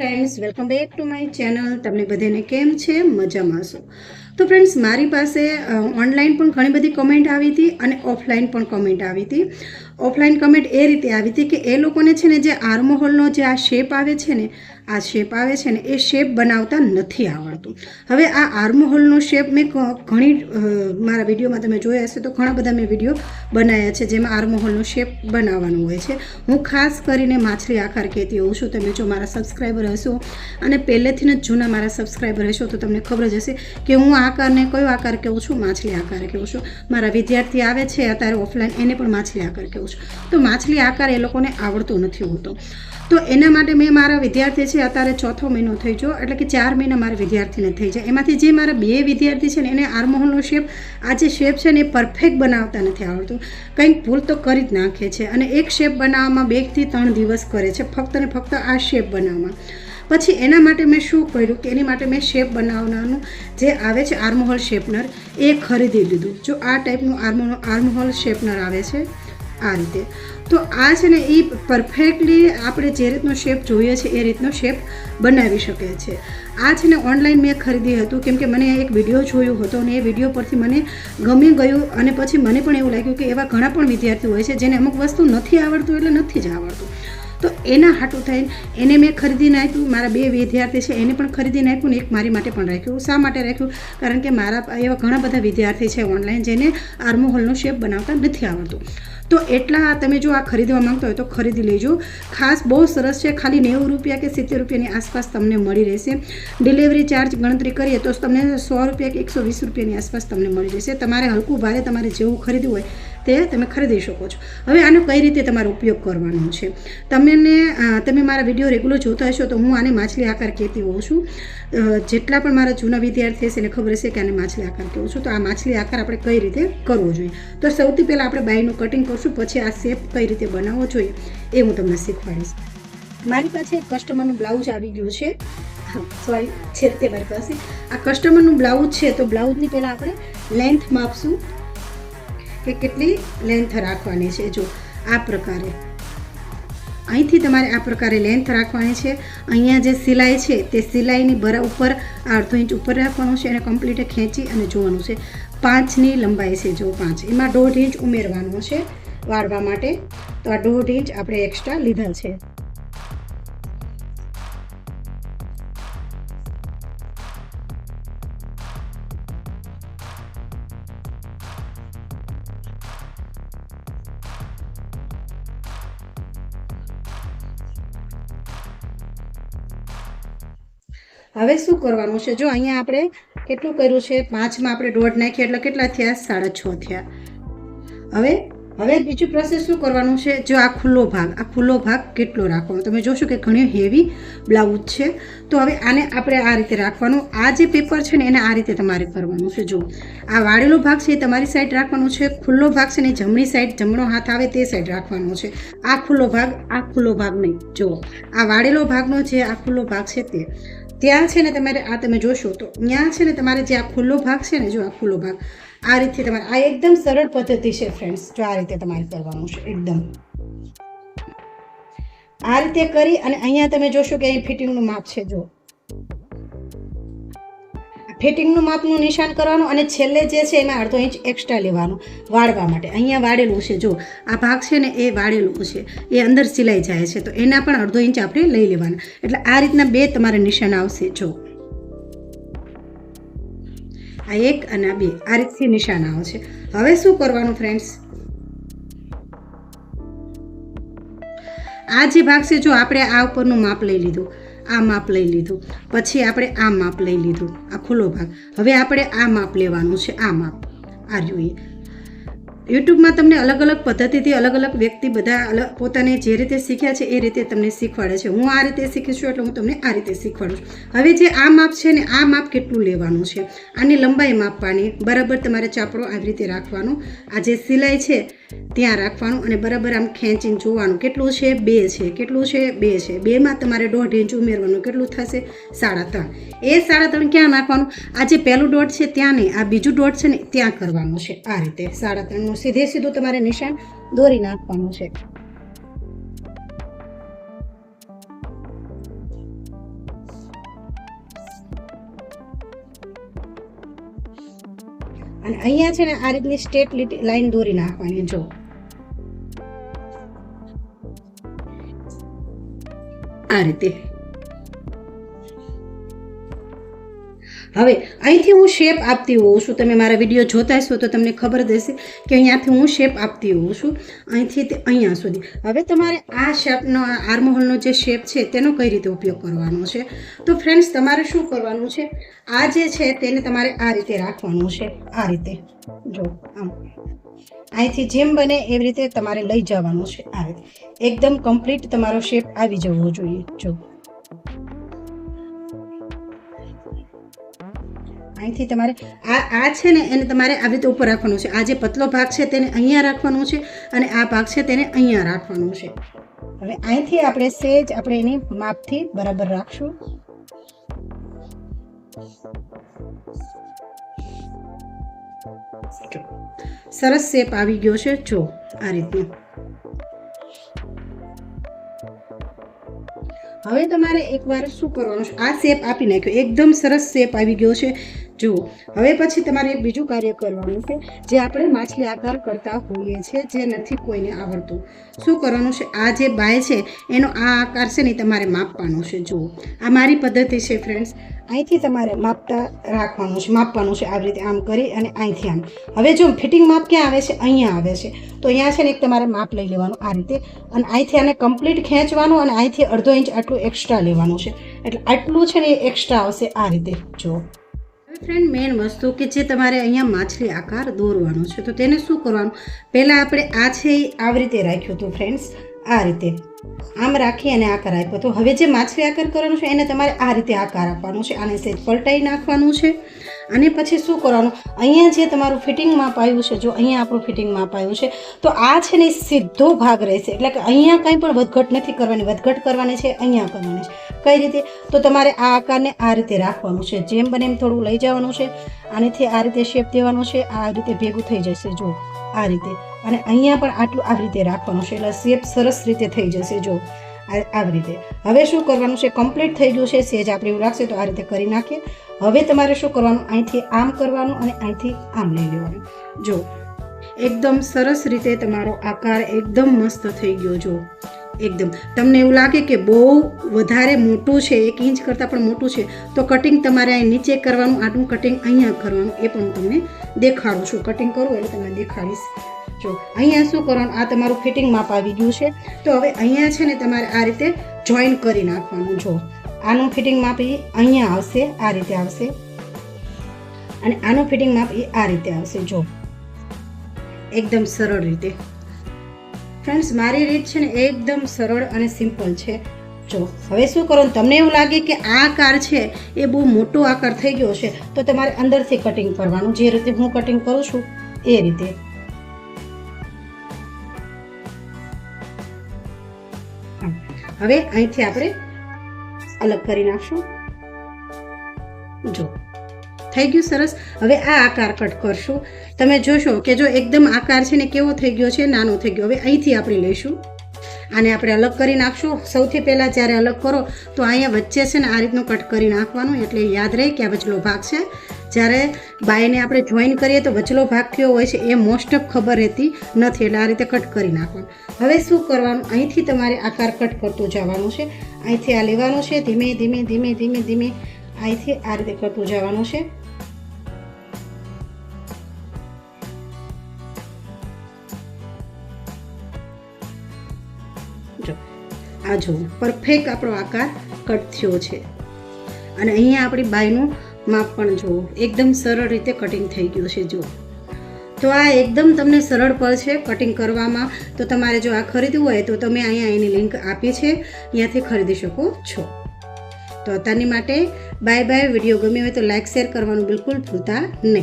Friends welcome back to my channel તમને બધાને કેમ છે? મજામાં છો? તો ફ્રેન્ડ્સ મારી પાસે ઓનલાઈન પણ ઘણી બધી કમેન્ટ આવી હતી અને ઓફલાઈન પણ કમેન્ટ આવી હતી. ઓફલાઈન કમેન્ટ એ રીતે આવી હતી કે એ લોકોને છે ને જે આર્મહોલનો જે આ શેપ આવે છે ને આ શેપ આવે છે ને એ શેપ બનાવતા નથી આવડતું. હવે આ આર્મહોલનો શેપ મેં ઘણી મારા વિડીયોમાં તમે જોયા હશે તો ઘણા બધા મેં વીડિયો બનાવ્યા છે જેમાં આર્મહોલનો શેપ બનાવવાનો હોય છે. હું ખાસ કરીને માછલી આકાર કહેતી હોઉં છું. તમે જો મારા સબસ્ક્રાઈબર હશો અને પહેલેથી જ જૂના મારા સબસ્ક્રાઈબર હશો તો તમને ખબર જ હશે કે હું આકારને કયો આકાર કહું છું? માછલી આકાર કહું છું. મારા વિદ્યાર્થી આવે છે, અત્યારે ઓફલાઈન એને પણ માછલી આકાર કહું છું. તો માછલી આકાર એ લોકોને આવડતો નથી હોતો. તો એના માટે મેં મારા વિદ્યાર્થી છે, અત્યારે ચોથો મહિનો થઈ ગયો, એટલે કે ચાર મહિના મારા વિદ્યાર્થીને થઈ જાય. એમાંથી જે મારા બે વિદ્યાર્થી છે ને, એને આર્મહોલનો શેપ, આ જે શેપ છે ને, એ પરફેક્ટ બનાવતા નથી આવડતું. કંઈક ભૂલ તો કરી જ નાખે છે અને એક શેપ બનાવવામાં બેથી ત્રણ દિવસ કરે છે, ફક્ત ને ફક્ત આ શેપ બનાવવામાં. પછી એના માટે મેં શું કર્યું કે એની માટે મેં શેપ બનાવવાનું જે આવે છે, આર્મહોલ શેપનર, એ ખરીદી લીધું જો આ ટાઈપનું આર્મો, આર્મહોલ શેપનર આવે છે આ રીતે. તો આ છે ને એ પરફેક્ટલી આપણે જે રીતનો શેપ જોઈએ છે એ રીતનો શેપ બનાવી શકે છે આ છે ને ઓનલાઈન મેં ખરીદી હતું કેમ કે મને એક વીડિયો જોયો હતો અને એ વીડિયો પરથી મને ગમી ગયું અને પછી મને પણ એવું લાગ્યું કે એવા ઘણા પણ વિદ્યાર્થીઓ હોય છે જેને અમુક વસ્તુ નથી આવડતું એટલે નથી જ આવડતું. તો એના હાટું થઈને એને મેં ખરીદી નાખ્યું. મારા બે વિદ્યાર્થી છે એને પણ ખરીદી નાખ્યું ને એક મારી માટે પણ રાખ્યું. શા માટે રાખ્યું? કારણ કે મારા એવા ઘણા બધા વિદ્યાર્થી છે ઓનલાઈન જેને આર્મોહોલનો શેપ બનાવતા નથી આવડતું. તો એટલા તમે જો આ ખરીદવા માંગતા હોય તો ખરીદી લેજો. ખાસ બહુ સરસ છે, ખાલી નેવું રૂપિયા કે સિત્તેર રૂપિયાની આસપાસ તમને મળી રહેશે. ડિલિવરી ચાર્જ ગણતરી કરીએ તો તમને સો રૂપિયા કે એકસો વીસ રૂપિયાની આસપાસ તમને મળી રહેશે. તમારે હલકું ભારે તમારે જેવું ખરીદવું હોય તે તમે ખરીદી શકો છો. હવે આનો કઈ રીતે તમારો ઉપયોગ કરવાનો છે? તમને તમે મારા વીડિયો રેગ્યુલર જોતા હશો તો હું આને માછલી આકાર કહેતી હોઉં છું. જેટલા પણ મારા જૂના વિદ્યાર્થી હશે એને ખબર હશે કે આને માછલી આકાર કહું છું. તો આ માછલી આકાર આપણે કઈ રીતે કરવો જોઈએ? તો સૌથી પહેલાં આપણે બાયનું કટિંગ કરશું, પછી આ શેપ કઈ રીતે બનાવવો જોઈએ એ હું તમને શીખવાડીશ. મારી પાસે કસ્ટમરનું બ્લાઉઝ આવી ગયું છે. સોરી છે તે મારી પાસે. આ કસ્ટમરનું બ્લાઉઝ છે તો બ્લાઉઝની પહેલાં આપણે લેન્થ માપશું. કે કેટલી લેન્થ રાખવાની છે? જો આ પ્રકારે. અહીંથી તમારે આ પ્રકારે લેન્થ રાખવાની છે. અહીંયા જે સિલાઈ છે, તે સિલાઈની બરા ઉપર અડધો ઇંચ ઉપર રાખવાનું છે અને કમ્પ્લીટ ખેંચી અને જોવાનું છે. પાંચની લંબાઈ છે, જો પાંચ. એમાં દોઢ ઇંચ ઉમેરવાનું છે વાળવા માટે. તો આ દોઢ ઇંચ આપણે એક્સ્ટ્રા લીધા છે. હવે શું કરવાનું છે? જો અહીંયા આપણે કેટલું કર્યું છે? પાંચમાં આપણે દોઢ નાખીએ એટલે કેટલા થયા? સાડા છ થયા. હવે હવે બીજું પ્રોસેસ શું કરવાનું છે? જો આ ખુલ્લો ભાગ, આ ખુલ્લો ભાગ કેટલો રાખવાનો? તમે જોશો કે ઘણી હેવી બ્લાઉઝ છે. તો હવે આને આપણે આ રીતે રાખવાનું. આ જે પેપર છે ને, એને આ રીતે તમારે કરવાનું છે. જો, આ વાળેલો ભાગ છે એ તમારી સાઈડ રાખવાનો છે. ખુલ્લો ભાગ છે ને જમણી સાઈડ જમણો હાથ આવે તે સાઈડ રાખવાનો છે. આ ખુલ્લો ભાગ, આ ખુલ્લો ભાગ નહીં. જો, આ વાળેલો ભાગનો જે આ ખુલ્લો ભાગ છે તે. ત્યાં છે ને તમારે આ તમે જોશો તો ત્યાં છે ને તમારે જે આ ખુલ્લો ભાગ છે ને, જો આ ખુલ્લો ભાગ, આ રીતે તમારે આ એકદમ સરળ પદ્ધતિ છે ફ્રેન્ડ્સ જો આ રીતે તમારે કરવાનું છે, એકદમ. આ રીતે કરી અને અહીંયા તમે જોશો કે અહીં ફિટિંગનું માપ છે, જો. ફિટિંગનું માપનું નિશાન કરવાનું અને છેલ્લે જે છે એમાં અડધો ઇંચ એક્સ્ટ્રા લેવાનું, વાળવા માટે. અહીંયા વાળેલું છે, જો, આ ભાગ છે ને એ વાળેલું છે. એ અંદર સિલાઈ જાય છે, તો એના પણ અડધો ઇંચ આપણે લઈ લેવાના. એટલે આ રીતના બે તમારે નિશાન આવશે, જો. આ એક અને આ બે, આ રીતથી નિશાન આવશે હવે શું કરવાનું ફ્રેન્ડ્સ આ જે ભાગ છે, જો, આપણે આ ઉપરનું માપ લઈ લીધું. આ માપ લઈ લીધું. પછી આપણે આ માપ લઈ લીધું, આ ખુલ્લો ભાગ. હવે આપણે આ માપ લેવાનું છે, આ માપ. આ જોઈએ. યુટ્યુબમાં તમને અલગ અલગ પદ્ધતિથી અલગ અલગ વ્યક્તિ બધા પોતાને જે રીતે શીખ્યા છે એ રીતે તમને શીખવાડે છે. હું આ રીતે શીખી છું એટલે હું તમને આ રીતે શીખવાડું છું. હવે જે આ માપ છે ને, આ માપ કેટલું લેવાનું છે? આની લંબાઈ માપવાની, બરાબર તમારે ચાપડો આવી રીતે રાખવાનો. આ જે સિલાઈ છે ત્યાં રાખવાનું અને બરાબર આમ ખેંચીને જોવાનું. કેટલું છે? બે છે. કેટલું છે? બે છે. બેમાં તમારે દોઢ ઇંચ ઉમેરવાનું. કેટલું થશે? સાડા ત્રણ. એ સાડા ત્રણ ક્યાં નાખવાનું? આ જે પહેલું દોઢ છે ત્યાં નહીં. આ બીજું દોઢ છે ને ત્યાં કરવાનું છે. આ રીતે સાડા ત્રણનું સીધે સીધું તમારે નિશાન દોરી નાખવાનું છે. અને અહીંયા છે ને આ રીતની સ્ટેટ લાઈન દોરી નાખવાની જો. આ રીતે. હવે, અહીંથી હું શેપ આપતી હોઉં છું. તમે મારા વીડિયો જોતા હશો તો તમને ખબર દેશે કે અહીંયાથી હું શેપ આપતી હોઉં છું. અહીંથી તે અહીંયા સુધી. હવે તમારે આ શેપનો આર્મહોલનો જે શેપ છે તેનો કઈ રીતે ઉપયોગ કરવાનો છે? તો ફ્રેન્ડ્સ તમારે શું કરવાનું છે? આ જે છે તેને તમારે આ રીતે રાખવાનું છે. આ રીતે. જો, આમ. અહીંથી જેમ બને એવી રીતે તમારે લઈ જવાનું છે. આ રીતે. એકદમ કમ્પ્લીટ તમારો શેપ આવી જવો જોઈએ. જો. અહીંથી તમારે આ આ છે ને એને તમારે આવી રીતે ઉપર રાખવાનું છે. આ જે પતલો ભાગ છે તેને અહીંયા રાખવાનું છે અને આ ભાગ છે તેને અહીંયા રાખવાનું છે. હવે અહીંથી આપણે સેજ આપણે એની માપથી બરાબર રાખશું. સરસ શેપ આવી ગયો છે. જો, આ રીતનું. હવે તમારે એકવાર શું કરવાનું છે? આ શેપ આપી નાખ્યો. એકદમ સરસ શેપ આવી ગયો છે. જુઓ. હવે પછી તમારે બીજું કાર્ય કરવાનું છે, જે આપણે માછલી આકાર કરતા હોઈએ છીએ, જે નથી કોઈને આવડતું. શું કરવાનું છે? આ જે બાય છે, એનો આ આકાર છે ને તમારે માપવાનો છે. જુઓ. આ મારી પદ્ધતિ છે ફ્રેન્ડ્સ અહીંથી તમારે માપતા રાખવાનું છે, માપવાનું છે આવી રીતે આમ કરી અને અહીંથી આમ. હવે જો ફિટિંગ માપ ક્યાં આવે છે? અહીંયા આવે છે. તો અહીંયા છે ને એક તમારે માપ લઈ લેવાનું આ રીતે. અને અહીંથી આને કમ્પ્લીટ ખેંચવાનું અને અહીંથી અડધો ઇંચ આટલું એક્સ્ટ્રા લેવાનું છે. એટલે આટલું છે ને એ એક્સ્ટ્રા આવશે આ રીતે. જો ફ્રેન્ડ મેઇન વસ્તુ કે જે તમારે અહીંયા માછલી આકાર દોરવાનો છે, તો તેને શું કરવાનું? પહેલાં આપણે આ છે એ આવી રીતે રાખ્યું હતું ફ્રેન્ડ્સ આ રીતે. આમ રાખી અને આકાર આપ્યો તો હવે જે માછલી આકાર કરવાનો છે, એને તમારે આ રીતે આકાર આપવાનો છે. આને સેજ પલટાઈ નાખવાનું છે. અને પછી શું કરવાનું? અહીંયા જે તમારું ફિટિંગ માપ આવ્યું છે, જો અહીંયા આપણું ફિટિંગ માપ આવ્યું છે, તો આ છે ને સીધો ભાગ રહેશે. એટલે કે અહીંયા કંઈ પણ વધઘટ નથી કરવાની. વધઘટ કરવાની છે, અહીંયા કરવાની છે. કઈ રીતે? તો તમારે આ આકારને આ રીતે રાખવાનું છે. જેમ બને એમ થોડું લઈ જવાનું છે. આનેથી આ રીતે શેપ દેવાનો છે. આ રીતે ભેગું થઈ જશે. જો આ રીતે. અને અહીંયા પણ આટલું આવી રીતે રાખવાનું છે. એટલે શેપ સરસ રીતે થઈ જશે. જો આવી રીતે. હવે શું કરવાનું છે? કમ્પ્લીટ થઈ ગયું છે. સેજ આપણે એવું લાગશે તો આ રીતે કરી નાખીએ. હવે તમારે શું કરવાનું? અહીંથી આમ કરવાનું અને અહીંથી આમ લઈ લેવાનું. જો. એકદમ સરસ રીતે તમારો આકાર એકદમ મસ્ત થઈ ગયો. જો. એકદમ. તમને એવું લાગે કે બહુ વધારે મોટું છે, એક ઇંચ કરતાં પણ મોટું છે, તો કટિંગ તમારે અહીં નીચે કરવાનું, આટલું કટિંગ અહીંયા કરવાનું, એ પણ તમને દેખાડું છું. કટિંગ કરું એટલે તમને દેખાડીશ. જો, અહીંયા શું કરવાનું? આ તમારું ફિટિંગ માપ આવી ગયું છે. તો હવે અહીંયા છે ને તમારે આ રીતે જોઈન કરી નાખવાનું. જો, આનું ફિટિંગ માપ એ અહીંયા આવશે, આ રીતે આવશે. અને આનું ફિટિંગ માપ એ આ રીતે આવશે. જો, એકદમ સરળ રીતે. ફ્રેન્ડ્સ મારી રીત છે ને એકદમ સરળ અને સિમ્પલ છે. જો, હવે શું કરો? તમને એવું લાગે કે આ આકાર છે, એ બહુ મોટો આકાર થઈ ગયો છે, તો તમારે અંદરથી કટિંગ કરવાનું. જે રીતે હું કટિંગ કરું છું, એ રીતે. હવે અહીંથી આપણે અલગ કરી નાખશું. જો થઈ ગયું સરસ. હવે આ આકાર કટ કરશું. તમે જોશો કે જો એકદમ આકાર છે ને કેવો થઈ ગયો છે, નાનો થઈ ગયો. હવે અહીંથી આપણે લઈશું. આને આપણે અલગ કરી નાખશું. સૌથી પહેલાં જ્યારે અલગ કરો, તો અહીંયા વચ્ચે છે ને આ રીતનું કટ કરી નાખવાનું. એટલે યાદ રહે કે આ વચલો ભાગ છે. જ્યારે બાયને આપણે જોઈન કરીએ, તો વચલો ભાગ કયો હોય છે એ મોસ્ટ ઓફ ખબર રહેતી નથી. એટલે આ રીતે કટ કરી નાખવાનું. હવે શું કરવાનું? અહીંથી તમારે આકાર કટ કરતું જવાનું છે. અહીંથી આ લેવાનું છે. ધીમે ધીમે ધીમે ધીમે ધીમે. અહીંથી આ રીતે કરતું જવાનું છે. આ જો પરફેક્ટ આપણો આકાર કટ થયો છે. અને અહીંયા આપણી બાયનું માપ પણ જુઓ, એકદમ સરળ રીતે કટિંગ થઈ ગયું છે, જુઓ. તો આ એકદમ તમને સરળ પડશે કટિંગ કરવામાં. તો તમારે જો આ ખરીદવું હોય તો તમે અહીંયા એની લિંક આપી છે અહીંયાથી ખરીદી શકો છો. તો અત્યારની માટે બાય બાય વીડિયો ગમ્યો હોય તો લાઇક શેર કરવાનું બિલકુલ ભૂલતા નહીં.